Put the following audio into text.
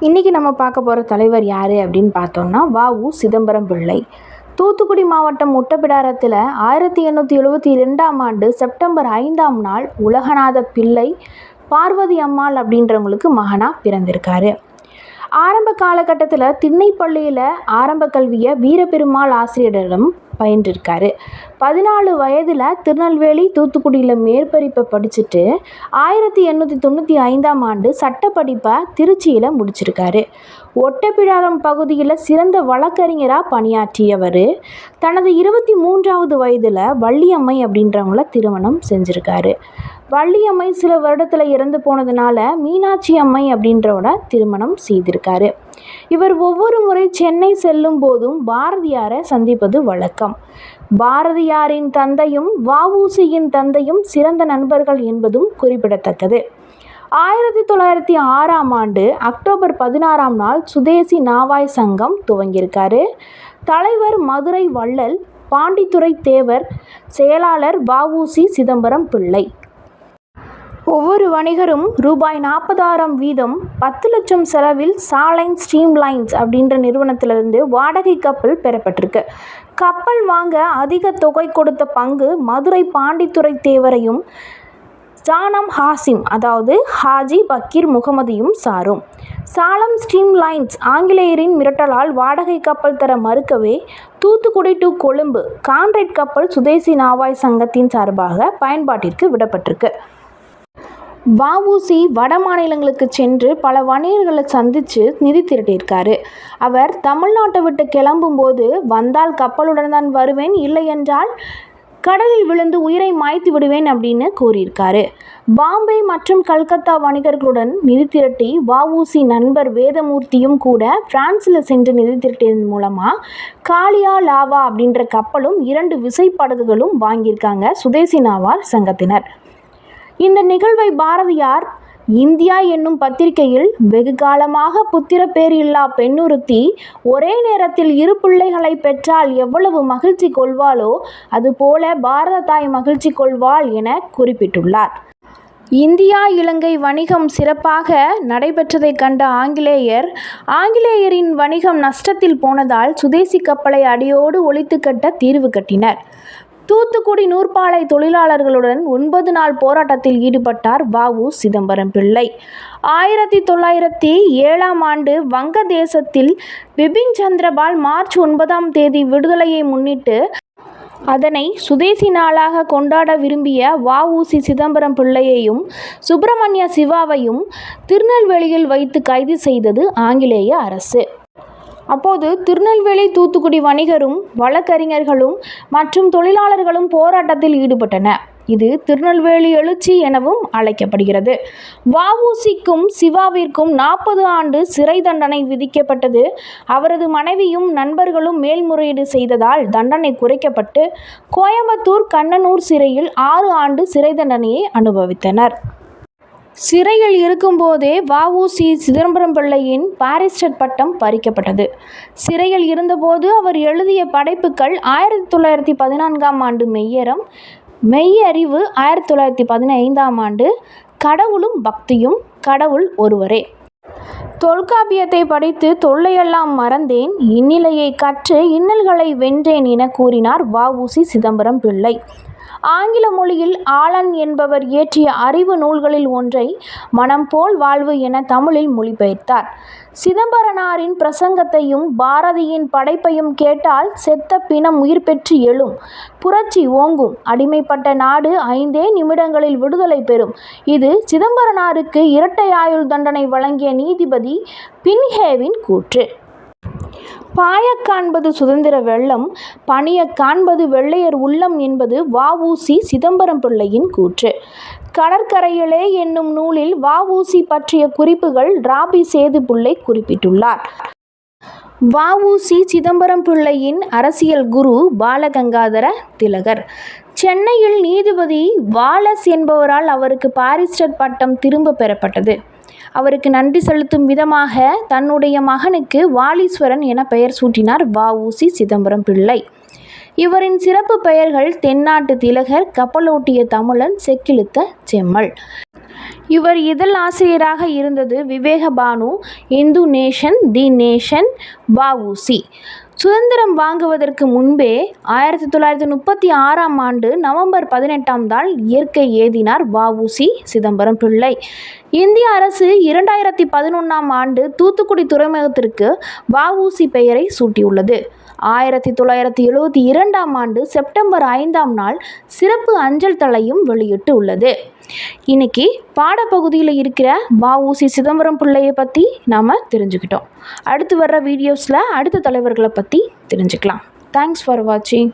இன்றைக்கி நம்ம பார்க்க போகிற தலைவர் யார் அப்படின்னு பார்த்தோம்னா உ. சிதம்பரம் பிள்ளை. தூத்துக்குடி மாவட்டம் ஒட்டப்பிடாரத்தில் ஆயிரத்தி எண்ணூற்றி எழுபத்தி ரெண்டாம் ஆண்டு செப்டம்பர் ஐந்தாம் நாள் உலகநாத பிள்ளை பார்வதி அம்மாள் அப்படின்றவங்களுக்கு மகனாக பிறந்திருக்காரு. ஆரம்ப காலகட்டத்தில் திண்ணைப்பள்ளியில் ஆரம்ப கல்வியை வீரபெருமாள் ஆசிரியரிடம் பயின்றிருக்காரு. பதினாலு வயதில் திருநெல்வேலி தூத்துக்குடியில் மேற்படிப்பை படிச்சுட்டு ஆயிரத்தி எண்ணூற்றி தொண்ணூற்றி ஐந்தாம் ஆண்டு சட்டப்படிப்பை திருச்சியில் முடிச்சிருக்காரு. ஒட்டப்பிடாரம் பகுதியில் சிறந்த வழக்கறிஞராக பணியாற்றியவர். தனது இருபத்தி மூன்றாவது வயதில் வள்ளியம்மை அப்படின்றவங்கள திருமணம் செஞ்சுருக்காரு. வள்ளியம்மை சில வருடத்தில் இறந்து போனதுனால மீனாட்சி அம்மை அப்படின்றவோட திருமணம் செய்திருக்காரு. இவர் ஒவ்வொரு முறை சென்னை செல்லும் போதும் பாரதியாரை சந்திப்பது வழக்கம். பாரதியாரின் தந்தையும் வஉசியின் தந்தையும் சிறந்த நண்பர்கள் என்பதும் குறிப்பிடத்தக்கது. ஆயிரத்தி தொள்ளாயிரத்தி ஆறாம் ஆண்டு அக்டோபர் பதினாறாம் நாள் சுதேசி நாவாய் சங்கம் துவங்கியிருக்காரு. தலைவர் மதுரை வள்ளல் பாண்டித்துரை தேவர் செயலாளர் வஉசி சிதம்பரம் பிள்ளை. ஒவ்வொரு வணிகரும் ரூபாய் நாற்பதாயிரம் வீதம் பத்து லட்சம் செலவில் சாலைன் ஸ்ட்ரீம் லைன்ஸ் அப்படின்ற நிறுவனத்திலிருந்து வாடகை கப்பல் பெறப்பட்டிருக்கு. கப்பல் வாங்க அதிக தொகை கொடுத்த பங்கு மதுரை பாண்டித்துறை தேவரையும் ஜானம் ஹாசிம் அதாவது ஹாஜி பக்கீர் முகமதியும் சாரும். சாலம் ஸ்ட்ரீம் லைன்ஸ் ஆங்கிலேயரின் மிரட்டலால் வாடகை கப்பல் தர மறுக்கவே தூத்துக்குடி டு கொழும்பு கான்ட்ரேட் கப்பல் சுதேசி நாவாய் சங்கத்தின் சார்பாக பயன்பாட்டிற்கு விடப்பட்டிருக்கு. வஉசி வட மாநிலங்களுக்கு சென்று பல வணிகர்களை சந்தித்து நிதி திரட்டியிருக்காரு. அவர் தமிழ்நாட்டை விட்டு கிளம்பும்போது வந்தால் கப்பலுடன் தான் வருவேன் இல்லை என்றால் கடலில் விழுந்து உயிரை மாய்த்து விடுவேன் அப்படின்னு கூறியிருக்காரு. பாம்பே மற்றும் கல்கத்தா வணிகர்களுடன் நிதி திரட்டி வஉசி நண்பர் வேதமூர்த்தியும் கூட பிரான்ஸில் சென்று நிதி திரட்டியதன் மூலமாக காளியா லாவா அப்படின்ற கப்பலும் இரண்டு விசைப்படகுகளும் வாங்கியிருக்காங்க சுதேசி நாவார் சங்கத்தினர். இந்த நிகழ்வை பாரதியார் இந்தியா என்னும் பத்திரிகையில் வெகு காலமாக புத்திர பேரில்லா பெண்ணுறுத்தி ஒரே நேரத்தில் இரு பிள்ளைகளை பெற்றால் எவ்வளவு மகிழ்ச்சி கொள்வாளோ அதுபோல பாரத தாய் மகிழ்ச்சி கொள்வாள் என குறிப்பிட்டுள்ளார். இந்தியா இலங்கை வணிகம் சிறப்பாக நடைபெற்றதைக் கண்ட ஆங்கிலேயர் ஆங்கிலேயரின் வணிகம் நஷ்டத்தில் போனதால் சுதேசி கப்பலை அடியோடு ஒழித்து கட்ட தீர்வு கட்டினர். தூத்துக்குடி நூற்பாலை தொழிலாளர்களுடன் ஒன்பது நாள் போராட்டத்தில் ஈடுபட்டார் வஉ சிதம்பரம் பிள்ளை. ஆயிரத்தி தொள்ளாயிரத்தி ஏழாம் ஆண்டு வங்கதேசத்தில் பிபின் சந்திரபால் மார்ச் ஒன்பதாம் தேதி விடுதலையை முன்னிட்டு அதனை சுதேசி நாளாக கொண்டாட விரும்பிய வஉசி சிதம்பரம் பிள்ளையையும் சுப்பிரமணிய சிவாவையும் திருநெல்வேலியில் வைத்து கைது செய்தது ஆங்கிலேய அரசு. அப்போது திருநெல்வேலி தூத்துக்குடி வணிகரும் வழக்கறிஞர்களும் மற்றும் தொழிலாளர்களும் போராட்டத்தில் ஈடுபட்டன. இது திருநெல்வேலி எழுச்சி எனவும் அழைக்கப்படுகிறது. வஉசிக்கும் சிவாவிற்கும் நாற்பது ஆண்டு சிறை தண்டனை விதிக்கப்பட்டது. அவரது மனைவியும் நண்பர்களும் மேல்முறையீடு செய்ததால் தண்டனை குறைக்கப்பட்டு கோயம்புத்தூர் கண்ணனூர் சிறையில் ஆறு ஆண்டு சிறை தண்டனையை அனுபவித்தனர். சிறையில் இருக்கும்போதே வஉசி சிதம்பரம் பிள்ளையின் பாரிஸ்டர் பட்டம் பறிக்கப்பட்டது. சிறையில் இருந்தபோது அவர் எழுதிய படைப்புகள் ஆயிரத்தி தொள்ளாயிரத்தி பதினான்காம் ஆண்டு மெய்யறம் மெய்யறிவு ஆயிரத்தி தொள்ளாயிரத்தி பதினைந்தாம் ஆண்டு கடவுளும் பக்தியும் கடவுள் ஒருவரே. தொல்காப்பியத்தை படித்து தொல்லையெல்லாம் மறந்தேன். இந்நிலையை கற்று இன்னல்களை வென்றேன் என கூறினார் வஉசி சிதம்பரம் பிள்ளை. ஆங்கில மொழியில் ஆலன் என்பவர் இயற்றிய அறிவு நூல்களில் ஒன்றை மனம் போல் வாழ்வு என தமிழில் மொழிபெயர்த்தார். சிதம்பரனாரின் பிரசங்கத்தையும் பாரதியின் படைப்பையும் கேட்டால் செத்த பிணம் உயிர் பெற்று எழும். புரட்சி ஓங்கும். அடிமைப்பட்ட நாடு ஐந்தே நிமிடங்களில் விடுதலை பெறும். இது சிதம்பரனாருக்கு இரட்டை ஆயுள் தண்டனை வழங்கிய நீதிபதி பின்ஹேவின் கூற்று. பாய காண்பது சுதந்திர வெள்ளம் பணிய காண்பது வெள்ளையர் உள்ளம் என்பது வஉசி சிதம்பரம் பிள்ளையின் கூற்று. கடற்கரையிலே என்னும் நூலில் வஉசி பற்றிய குறிப்புகள் ராபி சேதுப்பிள்ளை குறிப்பிட்டுள்ளார். வஉசி சிதம்பரம் பிள்ளையின் அரசியல் குரு பாலகங்காதர திலகர். சென்னையில் நீதிபதி வாலஸ் என்பவரால் அவருக்கு பாரிஸ்டர் பட்டம் திரும்ப பெறப்பட்டது. அவருக்கு நன்றி செலுத்தும் விதமாக தன்னுடைய மகனுக்கு வாலீஸ்வரன் என பெயர் சூட்டினார் வஉசி சிதம்பரம் பிள்ளை. இவரின் சிறப்பு பெயர்கள் தென்னாட்டு திலகர் கப்பலோட்டிய தமிழன் செக்கிழுத்த செம்மல். இவர் இதழ் ஆசிரியராக இருந்தது Vivekabhanu Hindu nation the nation VOC சுதந்திரம் வாங்குவதற்கு முன்பே ஆயிரத்தி தொள்ளாயிரத்தி முப்பத்தி ஆறாம் ஆண்டு நவம்பர் பதினெட்டாம் நாள் இயற்கை ஏதினார் வஉசி சிதம்பரம் பிள்ளை. இந்திய அரசு இரண்டாயிரத்தி பதினொன்றாம் ஆண்டு தூத்துக்குடி துறைமுகத்திற்கு வஉசி பெயரை சூட்டியுள்ளது. ஆயிரத்தி தொள்ளாயிரத்தி எழுபத்தி இரண்டாம் ஆண்டு செப்டம்பர் ஐந்தாம் நாள் சிறப்பு அஞ்சல் தலையும் வெளியிட்டு உள்ளது. இன்னைக்கு பாடப்பகுதியில் இருக்கிற வஉசி சிதம்பரம் பிள்ளையை பற்றி நாம் தெரிஞ்சுக்கிட்டோம். அடுத்து வர்ற வீடியோஸில் அடுத்த தலைவர்களை பற்றி தெரிஞ்சுக்கலாம். தேங்க்ஸ் ஃபார் வாட்சிங்